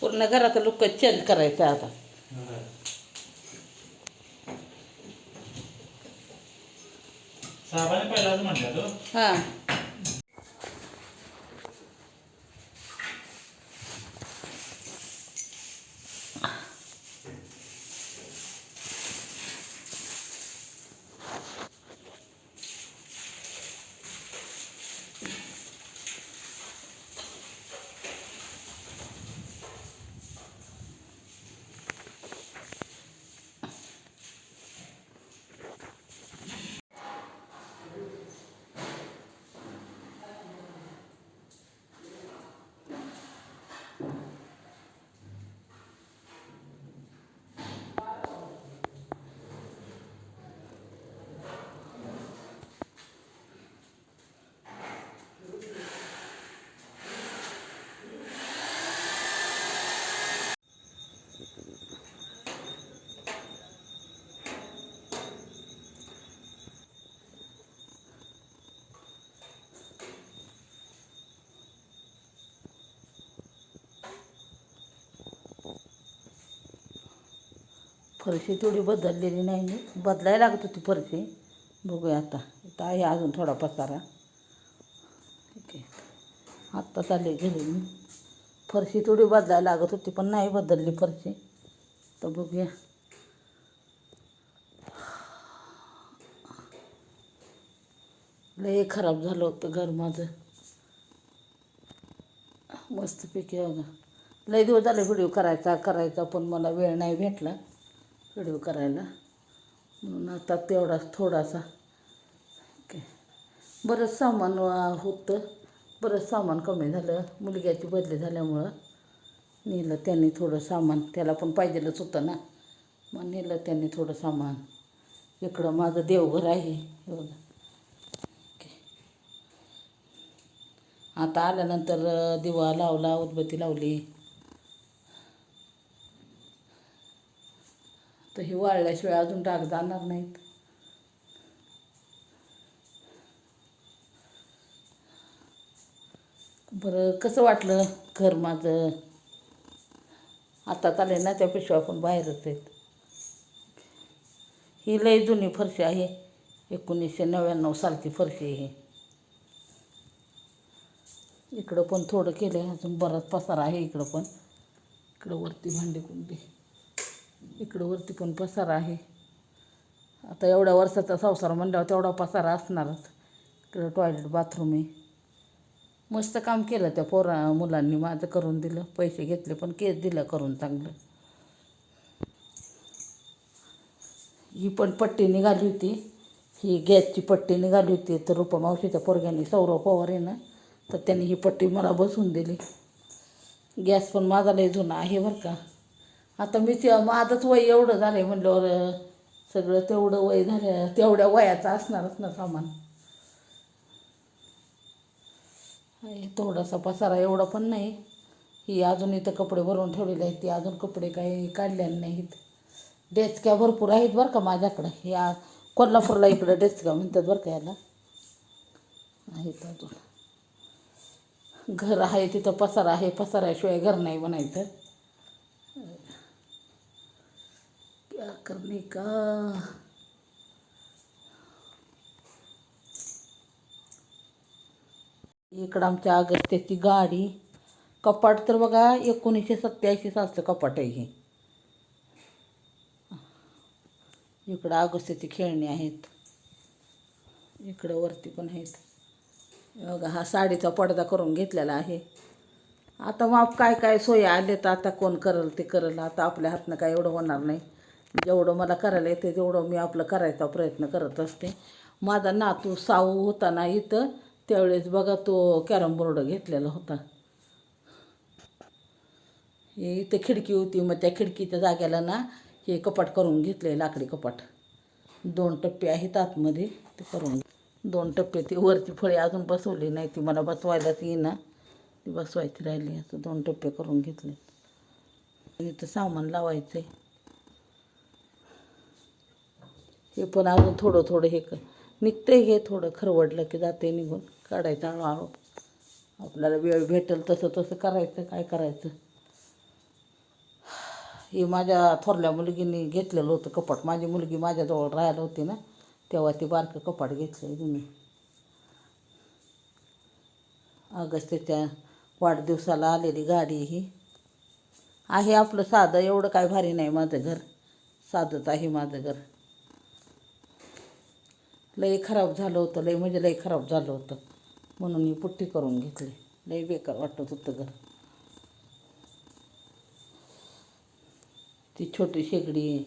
पूर्ण घराचा look change करायचा आता. साहेबांनी पहिलाच म्हणलं तो. हां. फरशी थोडी बदललेली नाही मी बदलायला लागत होती फरशी. बघूया आता. इथं आहे अजून थोडा पसारा. ठीक आहे. आत्ता चालले गेले मी. फरशी थोडी बदलायला लागत होती पण नाही बदलली फरशी. तर बघूया. लय खराब झालं होतं घर माझं. मस्तपैकी बघा. लय दिवस झाले व्हिडिओ करायचा करायचा पण मला वेळ नाही भेटला. व्हिडिओ करायला. म्हणून आता तेवढाच थोडासा. ओके. बरंच सामान होतं. बरंच सामान कमी झालं. मुलग्याची बदली झाल्यामुळं नेलं त्यांनी थोडं सामान. त्याला पण पाहिजेलच होतं ना. मग नेलं त्यांनी थोडं सामान. इकडं माझं देवघर आहे. हे बघा. ओके. आता आल्यानंतर दिवा लावला उदबत्ती लावली तर हे वाळल्याशिवाय अजून डाग जाणार नाहीत. बरं कसं वाटलं घर माझं? आता आले ना त्या पिशव्या आपण बाहेरच आहेत. ही लई जुनी फरशी आहे. एकोणीसशे नव्याण्णव सालची फरशी आहे ही. इकडं पण थोडं केलं आहे अजून बराच पसारा आहे इकडं पण. इकडं वरती भांडी कुंडी. इकडं वरती पण पसारा आहे. आता एवढ्या वर्षाचा संसार म्हणल्यावर तेवढा पसारा असणारच. इकडं टॉयलेट बाथरूम आहे. मस्त काम केलं त्या पोरा मुलांनी माझं करून दिलं. पैसे घेतले पण केस दिलं करून चांगलं. ही पण पट्टी निघाली होती. ही गॅसची पट्टी निघाली होती. तर रुपा मावशीच्या पोरग्याने सौरव पवार आहे ना तर त्यांनी ही पट्टी मला बसवून दिली. गॅस पण माझा लय जुना आहे बरं का. आता मी ते माझंच वय एवढं झालं आहे म्हटल्यावर सगळं तेवढं वय झालं तेवढ्या वयाचं असणारच ना सामान. आहे थोडासा पसारा एवढा पण नाही. ही अजून इथं कपडे भरून ठेवलेले आहेत ती अजून कपडे काही काढलेले नाहीत. डेचक्या भरपूर आहेत बरं का माझ्याकडं. या कोल्हापूरला इकडं डेचक्या म्हणतात बरं का याला. आहेत अजून. घर आहे तिथं पसारा आहे पसाऱ्याशिवाय घर नाही बनायचं कमी का? इकडं आमच्या अगस्त्याची गाडी. कपाट तर बघा एकोणीसशे सत्याऐंशी सालचं कपाट आहे हे. इकडं अगस्त्याची खेळणी आहेत. इकडं वरती पण आहेत. बघा हा साडीचा पडदा करून घेतलेला आहे. आता माप काय काय सोय आले तर आता कोण करल ते करल. आता आपल्या हातनं काय एवढं होणार नाही. जेवढं मला करायला येते तेवढं मी आपलं करायचा प्रयत्न करत असते. माझा नातू साऊ होता ना इथं त्यावेळेस बघा तो कॅरम बोर्ड घेतलेला होता. हे इथं खिडकी होती मग त्या खिडकीच्या जाग्याला ना हे कपाट करून घेतले लाकडी कपाट. दोन टप्पे आहेत आतमध्ये ते करून दोन टप्पे ती वरची फळी अजून बसवली नाही ती मला बसवायलाच येईना. ती बसवायची राहिली असं दोन टप्पे करून घेतले. इथं सामान लावायचं आहे हे पण अजून थोडं थोडं हे क निघतंय हे थोडं खरवडलं की जाते निघून. काढायचं हळूहळू आपल्याला वेळ भेटेल तसं तसं करायचं काय करायचं. हे माझ्या थोरल्या मुलगीने घेतलेलं होतं कपाट. माझी मुलगी माझ्याजवळ राहायला होती ना तेव्हा ती बारकं कपाट घेतलं तुम्ही ऑगस्टच्या वाढदिवसाला आलेली गाडी ही. आहे आपलं साधं एवढं काय भारी नाही माझं घर. साधंच आहे माझं घर. लई खराब झालं होतं लई म्हणजे लई खराब झालं होतं. म्हणून मी पुट्टी करून घेतली. लई बेकार वाटत होतं घर. ती छोटी शेगडी